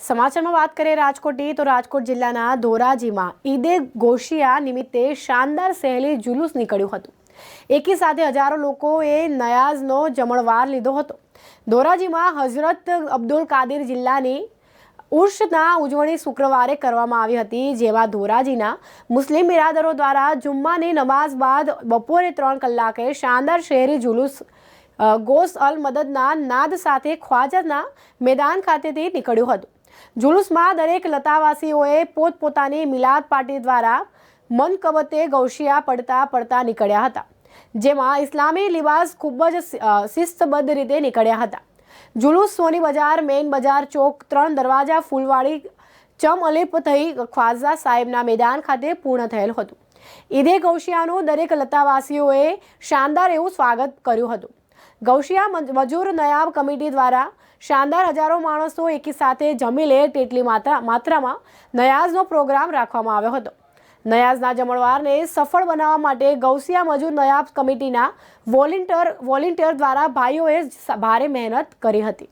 સમાચારમાં વાત કરીએ રાજકોટની, તો રાજકોટ જિલ્લાના ધોરાજીમાં ઈદે ગોશિયા નિમિત્તે શાનદાર સહેલી જુલુસ નીકળ્યું હતું. એકી સાથે હજારો લોકોએ નયાઝનો જમણવાર લીધો હતો. ધોરાજીમાં હઝરત અબ્દુલ કાદિર જિલ્લાની ઉર્ષના ઉજવણી શુક્રવારે કરવામાં આવી હતી, જેમાં ધોરાજીના મુસ્લિમ બિરાદરો દ્વારા જુમ્માની નમાઝ બાદ બપોરે ત્રણ કલાકે શાનદાર શહેરી જુલુસ ગોસ અલ મદદના નાદ સાથે ખ્વાજાના મેદાન ખાતેથી નીકળ્યું હતું. જુલુસમાં દરેક લતાવાસીઓએ પોતપોતાની મિલાદ પાર્ટી દ્વારા મનકબતે ગૌશિયા પડતા પડતા નીકળ્યા હતા, જેમાં ઇસ્લામી લિબાસ ખૂબ જ શિસ્તબદ્ધ રીતે નીકળ્યા હતા. જુલુસ સોની બજાર, મેઇન બજાર ચોક ત્રણ દરવાજા ફૂલવાડી ચમઅલિપ થઈ ખ્વાઝા સાહેબના મેદાન ખાતે પૂર્ણ થયેલ હતું. ઈદે ગૌશિયાનું દરેક લતાવાસીઓએ શાનદાર એવું સ્વાગત કર્યું હતું. ગૌશિયા મજૂર નયાબ કમિટી દ્વારા શાનદાર હજારો માણસો એકી સાથે જમી લે તેટલી માત્રા, માત્રામાં નયાઝનો પ્રોગ્રામ રાખવામાં આવ્યો હતો. નયાઝના જમણવારને સફળ બનાવવા માટે ગૌસિયા મજૂર નયાબ કમિટીના વોલિન્ટર, વોલિન્ટિયર દ્વારા ભાઈઓએ ભારે મહેનત કરી હતી.